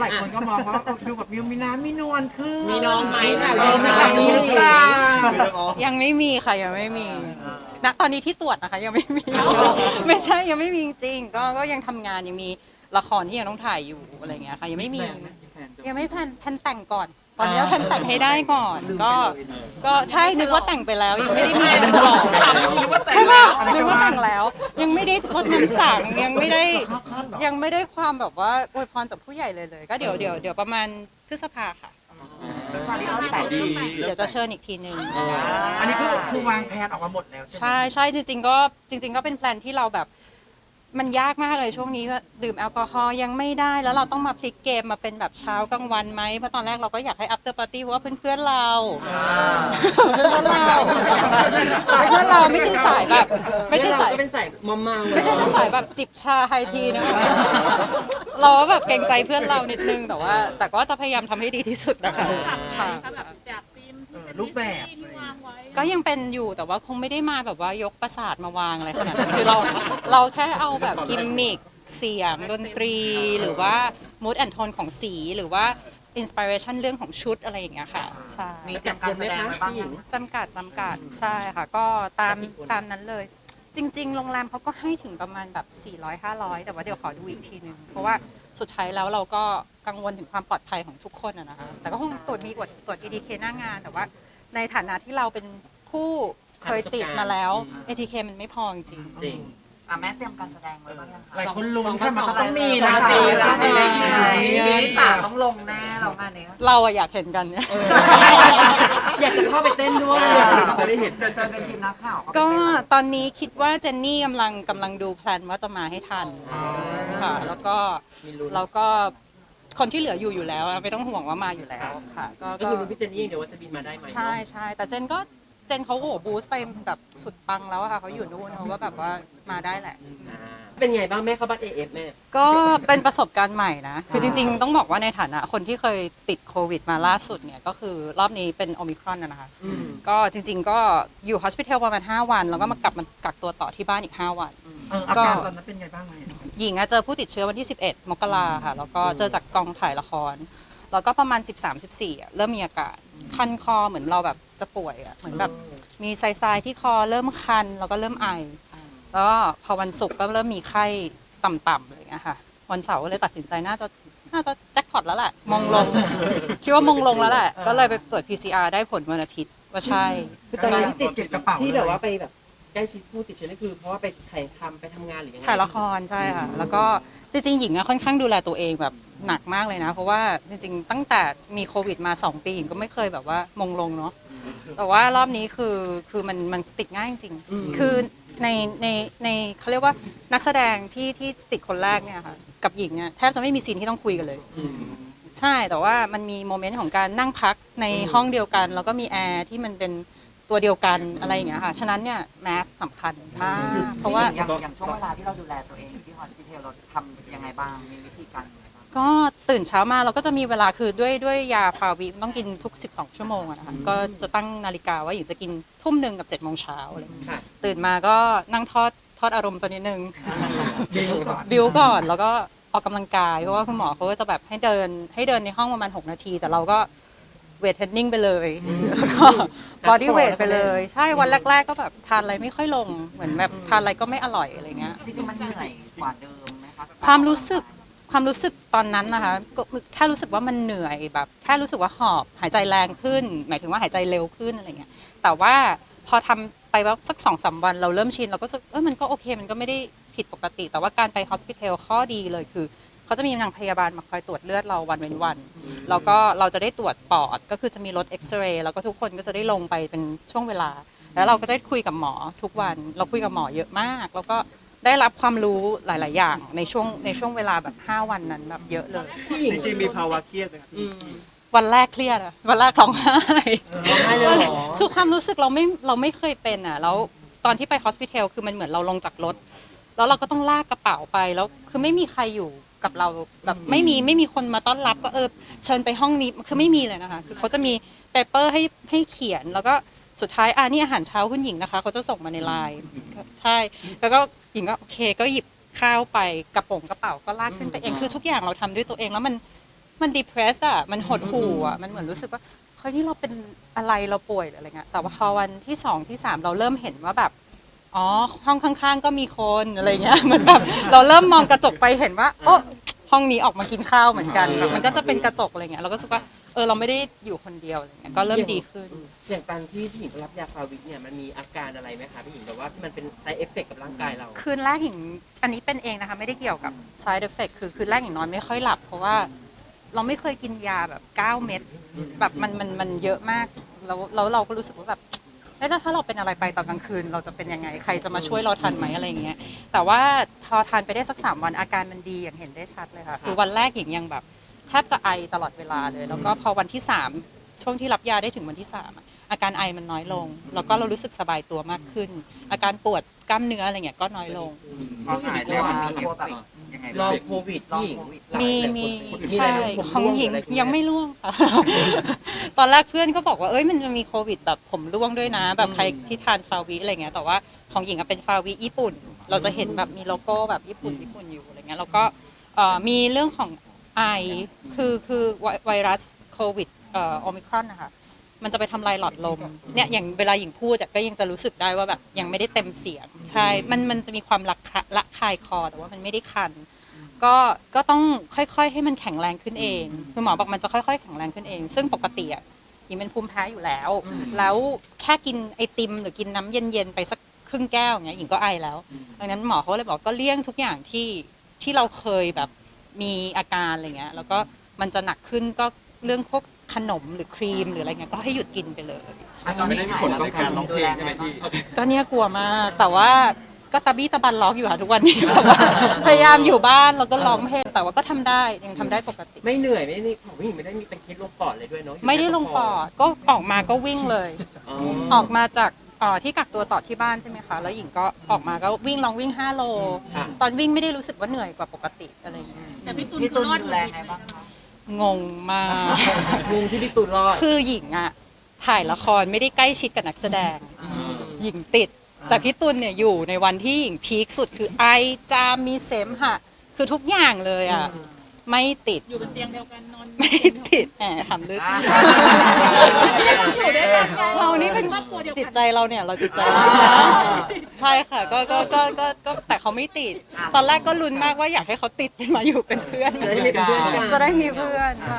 หลายคนก็มองว่าเออดูแบบมิวมีน้ำมีนวลขึ้นมีน้องไหมค่ะ เออมีข่าวดีหรือเปล่า ยังไม่มีค่ะยังไม่มีณตอนนี้ที่ตรวจนะคะยังไม่มี ไม่ใช่ยังไม่มีจริงๆก็ก็ยังทำงานยังมีละครที่ยังต้องถ่ายอยู่อะไรเงี้ยค่ะยังไม่มี ยังไม่แพลนแพลนแต่งก่อน ตอนนี้แพลนแต่งให้ได้ก่อน ก็ก็ใช่นึกว่าแต่งไปแล้ว ยังไม่ได้มีการฉลองใช่ป่ะนึกว่าแต่งแล้ว ยังไม่ได้รดน้ำสังยังไม่ได้ยังไม่ได้ความแบบว่าอวยพรจากผู้ใหญ่เลยเลย ก็เดี๋ยวเดี๋ยวเดี๋ยวประมาณพฤษภาค่ะชาลีเขาแต่ดีเดี๋ยวจะเชิญอีกทีนึง อันนี้คือคือวางแผนออกมาหมดแล้วใช่ไหมใช่ใช่จริงๆก็จริง ๆ ก็เป็นแพลนที่เราแบบ มันยากมากเลยช่วงนี้ว่าดื่มแอลกอฮอล์ยังไม่ได้ แล้วเราต้องมาพลิกเกมมาเป็นแบบเช้ากลางวันไหมเพราะตอนแรกเราก็อยากให้ after party เพราะว่าเพื่อนๆเราอ่าเพื่อนๆเราเพื่อนเราไม่ใช่สายแบบ ไม่ใช่สาย ก็เป็นสายมอมเมาไม่ใช่สายแบบจิบชาไฮทีนะเราก็แบบเกรงใจเพื่อนเรานิดนึงแต่ว่า แต่ก็จะพยายามทำให้ดีที่สุดนะคะค่ะ แบบจากธีมที่เป็น รูปแบบที่วางไว้ ก็ยังเป็นอยู่แต่ว่าคงไม่ได้มาแบบว่ายกประสาทมาวางอะไรขนาดนั้นคือเราเราแค่เอาแบบกิมมิคเสียงดนตรี หรือว่า mood and tone ของสีหรือว่า inspiration เรื่องของชุดอะไรอย่างเงี้ยค่ะใช่มีเตรียมการแสดงไว้บ้างยังจำกัดจำกัดใช่ค่ะ ก็ตามตามนั้นเลย จริง ๆ โรงแรมเขาก็ให้ถึงประมาณแบบ400 500 แต่ว่าเดี๋ยวขอดูอีกทีนึง เพราะว่าสุดท้ายแล้วเราก็กังวลถึงความปลอดภัยของทุกคนอะนะคะแต่ก็คงตรวจมีตรวจตรวจ EDK หน้างานแต่ว่า ในฐานะที่เราเป็นผู้เคยติดมาแล้ว ATK มันไม่พอจริงจริง อะแม่เตรียมการแสดงไว้บ้างยังคะหลายคนลุ้นค่ะมันก็ต้องมีนะคะสองพันต้องสี่มีร้อยไงนี่จ๋าต้องลงแน่เรางานนี้เราอะอยากเห็นกันเนี่ย อยากจะเข้าไปเต้นด้วย จะได้เห็น เดี๋ยวเจอเป็นทีมนักข่าวเขาก็ตอนนี้คิดว่าเจนนี่กำลังกำลังดูแพลนว่าจะมาให้ทันค่ะแล้วก็มีลุ้น แล้วก็ คนที่เหลืออยู่อยู่แล้วอะไม่ต้องห่วงว่ามาอยู่แล้วค่ะก็ก็ก็คือรู้พี่เจนนี่อย่างเดียวว่าจะบินมาได้ไหมใช่ใช่แต่เจนก็เจนเขาโอ้โหบูสต์ไปแบบสุดปังแล้วอะค่ะเขาอยู่นู่นเขาก็แบบว่ามาได้แหละ อ่าเป็นไงบ้างแม่เข้าบ้านเอฟแม่ ก็เป็นประสบการณ์ใหม่นะ คือจริง ๆ ต้องบอกว่าในฐานะคนที่เคยติดโควิดมาล่าสุดเนี่ย ก็คือรอบนี้เป็นโอมิครอนนะนะคะ อืม ก็จริง ๆ ก็อยู่ฮอสพิทอลประมาณ 5 วัน แล้วก็มากลับมากักตัวต่อที่บ้านอีก 5 วัน เอออาการตอนนั้นเป็นไงบ้างไหมหญิงอะเจอผู้ติดเชื้อวันที่ 11 มกราค่ะ แล้วก็เจอจากกองถ่ายละคร แล้วก็ประมาณ 13-14อะเริ่มมีอาการคันคอเหมือนเราแบบจะป่วยอะเหมือนแบบมีไซๆที่คอเริ่มคันแล้วก็เริ่มไอ แล้วก็พอวันศุกร์ก็เริ่มมีไข้ต่ำๆอะไรอย่างเงี้ยค่ะ วันเสาร์ก็เลยตัดสินใจน่าจะน่าจะแจ็คพอตแล้วแหละ มองลง คิดว่ามองลงแล้วแหละ ก็เลยไปตรวจ PCR ได้ผลวันอาทิตย์ว่าใช่ คือตอนนี้ที่ติดเก็บกระเป๋าที่แบบว่าไปแบบ ใกล้ชิดผู้ติดเชื้อนี่คือเพราะว่าไปถ่ายทำไปทำงานหรือยังไงถ่ายละครใช่ค่ะแล้วก็จริงๆหญิงอะค่อนข้างดูแลตัวเองแบบหนักมากเลยนะ เพราะว่าจริงๆ ตั้งแต่มีโควิดมา 2 ปีหญิงก็ไม่เคยแบบว่ามงลงเนาะแต่ว่ารอบนี้คือคือมันมันติดง่ายจริงๆคือในในในเขาเรียกว่านักแสดงที่ที่ติดคนแรกเนี่ยค่ะกับหญิงเนี่ยแทบจะไม่มีซีนที่ต้องคุยกันเลย อืม ใช่แต่ว่ามันมีโมเมนต์ของการนั่งพักในห้องเดียวกัน แล้วก็มีแอร์ที่มันเป็น ตัวเดียวกันอะไรอย่างเงี้ยค่ะ ฉะนั้นเนี่ยแมสสำคัญมาก เพราะว่าอย่างอย่างช่วงเวลาที่เราดูแลตัวเองอยู่ที่ฮอสพิทอลเราทำยังไงบ้างมีวิธีการยังไงบ้างก็ตื่นเช้ามาเราก็จะมีเวลาคือด้วยด้วยยาฟาวิต้องกินทุก 12 ชั่วโมงอะนะคะก็จะตั้งนาฬิกาว่าหญิงจะกินทุ่มหนึ่งกับ7จ็ดโมงเช้าอะไรอย่างเงี้ยค่ะตื่นมาก็นั่งทอดทอดอารมณ์ตัวนิดนึง บิวก่อนบิวก่อนแล้วก็ออกกำลังกายเพราะว่าคุณหมอเขาก็จะแบบให้เดินให้เดินในห้องประมาณ 6 นาที แต่เราก็ เวทเทรนนิ่งไปเลยแล้วก็บอดี้เวทไปเลย ใช่วันแรก ๆ ก็แบบทานอะไรไม่ค่อยลงเหมือนแบบทานอะไรก็ไม่อร่อยอะไรเงี้ย จริงๆมันเหนื่อยกว่าเดิมไหมคะความรู้สึกความรู้สึกตอนนั้นนะคะก็แค่รู้สึกว่ามันเหนื่อยแบบแค่รู้สึกว่าหอบหายใจแรงขึ้น หมายถึงว่าหายใจเร็วขึ้นอะไรเงี้ยแต่ว่าพอทำไปว่าสักสองสามวันเราเริ่มชินเราก็รู้สึกเออมันก็โอเคมันก็ไม่ได้ผิดปกติ แต่ว่าการไปฮอสพิทอลข้อดีเลยคือ เขาจะมีนางพยาบาลมาคอยตรวจเลือดเราวันเว้นวัน แล้วก็เราจะได้ตรวจปอด ก็คือจะมีรถเอ็กซเรย์แล้วก็ทุกคนก็จะได้ลงไปเป็นช่วงเวลา แล้วเราก็ได้คุยกับหมอทุกวัน เราคุยกับหมอเยอะมาก แล้วก็ได้รับความรู้หลาย ๆ อย่างในช่วงในช่วงเวลาแบบ 5 วันนั้นแบบเยอะเลยพี่หญิงจริงๆมีภาวะเครียดไหมครับอืมวันแรกเครียดอะวันแรกร้องไห้ร้องไห้เลยเหรอ คือความรู้สึกเราไม่เราไม่เคยเป็นอะแล้วตอนที่ไปฮอสพิทอลคือมันเหมือนเราลงจากรถ แล้วเราก็ต้องลากกระเป๋าไปแล้วคือไม่มีใครอยู่ กับเราแบบไม่มีไม่มีคนมาต้อนรับก็เออเชิญไปห้องนี้คือไม่มีเลยนะคะ คือเขาจะมีเปเปอร์ให้ให้เขียนแล้วก็สุดท้ายอ่านี่อาหารเช้าคุณหญิงนะคะเขาจะส่งมาในไลน์ใช่ แล้วก็หญิงก็โอเคก็หยิบข้าวไปกระโป๋องกระเป๋าก็ลากขึ้นไปเองคือทุกอย่างเราทำด้วยตัวเองแล้วมันมัน depressed อะมันหดหู่อะมันเหมือนรู้สึกว่าเฮ้ยนี่เราเป็นอะไรเราป่วยหรืออะไรเงี้ยแต่ว่าพอวันที่สองที่สามเราเริ่มเห็นว่าแบบ อ๋อห้องข้างๆ ก็มีคนอะไรเงี้ยเหมือนแบบเราเริ่มมองกระจกไปเห็นว่าโอ้ห้องนี้ออกมากินข้าวเหมือนกันแบบมันก็จะเป็นกระจกอะไรเงี้ยเราก็รู้สึกว่าเออเราไม่ได้อยู่คนเดียวอะไรเงี้ยก็เริ่มดีขึ้น อย่างตอนที่พี่หญิงรับยาฟาวิเนี่ยมันมีอาการอะไรไหมคะพี่หญิงแบบว่ามันเป็น side effect กับร่างกายเราคืนแรกหญิงอันนี้เป็นเองนะคะไม่ได้เกี่ยวกับ side effect คือคืนแรกหญิงนอนไม่ค่อยหลับ เพราะว่าเราไม่เคยกินยาแบบ 9 เม็ดแบบมันมันมันเยอะมากแล้วแล้วเราก็รู้สึกว่าแบบ เอ้ยแล้วถ้าเราเป็นอะไรไปตอนกลางคืน เราจะเป็นยังไงใครจะมาช่วยเราทันไหมอะไรอย่างเงี้ยแต่ว่าพอทานไปได้สักสามวันอาการมันดีอย่างเห็นได้ชัดเลยค่ะคือวันแรกหญิงยังแบบแทบจะไอตลอดเวลาเลย แล้วก็พอวันที่สามช่วงที่รับยาได้ถึงวันที่สามอะอาการไอมันน้อยลง แล้วก็เรารู้สึกสบายตัวมากขึ้น อาการปวดกล้ามเนื้ออะไรเงี้ยก็น้อยลง พอหายแล้วมันมีเอฟเฟกต์ ยังไงลองบ้างโควิดลองพี่หญิงโควิดมีหลายมีคนใช่มีอะไรนะผมของร่วหญิงอะไรพวกเนี้ยังไม่ร่วงค่ะ ตอนแรกเพื่อนก็บอกว่าเอ้ยมันจะมีโควิดแบบผมร่วงด้วยนะ แบบใครที่ทานฟาวิอะไรเงี้ยแต่ว่าของหญิงอะเป็นฟาวิญี่ปุ่น เราจะเห็นแบบมีโลโก้แบบญี่ปุ่นญี่ปุ่นอยู่อะไรเงี้ยแล้วก็เอ่อมีเรื่องของไอคือคือไวไวรัสโควิดเอ่อโอมิครอนนะคะ มันจะไปทำลายหลอดลมเนี่ยอย่างเวลาหญิงพูดอะก็ยังจะรู้สึกได้ว่าแบบยังไม่ได้เต็มเสียงใช่ มันมันจะมีความระคละคายคอแต่ว่ามันไม่ได้คัน ก็ก็ต้องค่อยๆ ให้มันแข็งแรงขึ้นเองคือหมอบอกมันจะค่อยๆแข็งแรงขึ้นเอง ซึ่งปกติอะหญิงเป็นภูมิแพ้อยู่แล้ว แล้วแค่กินไอติม หรือกินน้ำเย็นๆไปสักครึ่งแก้วอย่างเงี้ยหญิงก็ไอแล้วดังนั้นหมอเขาเลยบอกก็เลี่ยงทุกอย่างที่ที่เราเคยแบบมีอาการอะไรเงี้ยแล้วก็มันจะหนักขึ้นก็เรื่องพวก ขนมหรือครีมหรืออะไรเงี้ยก็ให้หยุดกินไปเลยไม่ได้มีผลกับการร้องเพลงใช่ไหมพี่ ก็เนี่ยกลัวมากแต่ว่าก็ตะบี้ตะบันร้องอยู่ค่ะทุกวันนี้แบบว่าพยายามอยู่บ้านแล้วก็ร้องเพลงแต่ว่าก็ทำได้ยังทำได้ปกติ ไม่เหนื่อยไม่นี่ของพี่หญิงไม่ได้มีเป็นเคสลงปอดเลยด้วยเนาะไม่ได้ลงปอดก็ออกมาก็วิ่งเลย อ๋อออกมาจากเอ่อที่กักตัวต่อที่บ้านใช่ไหมคะ แล้วหญิงก็ออกมาก็วิ่งลองวิ่ง 5 โล ค่ะ ตอนวิ่งไม่ได้รู้สึกว่าเหนื่อยกว่าปกติอะไรอย่างเงี้ยแต่พี่ตุลพี่คืตุอนรอดดูหมแลดไงบ้างคะ งงมากลุงที่พี่ตูนรอดคือหญิงอะถ่ายละครไม่ได้ใกล้ชิดกับนักแสดง หญิงติด แต่พี่ตุลเนี่ยอยู่ในวันที่หญิงพีคสุดคือไอจามมีเสมหะ คือทุกอย่างเลยอะ ไม่ติดอยู่บนเตียงเดียวกันนอนไม่ติดแหมทำลึกอยู่ด้วยกันไงเรานี่เป็นครอบครัวเดียวจิตกัน ใจเราเนี่ยเราจิตใจเราใช่ค่ะก็ก็ก็ก็ก็แต่เขาไม่ติด ตอนแรกก็ลุ้นมากว่าอยากให้เขาติดมาอยู่เป็นเพื่อนจะได้ไม่เป็นเพื่อนกันจะได้มีเพื่อนใช่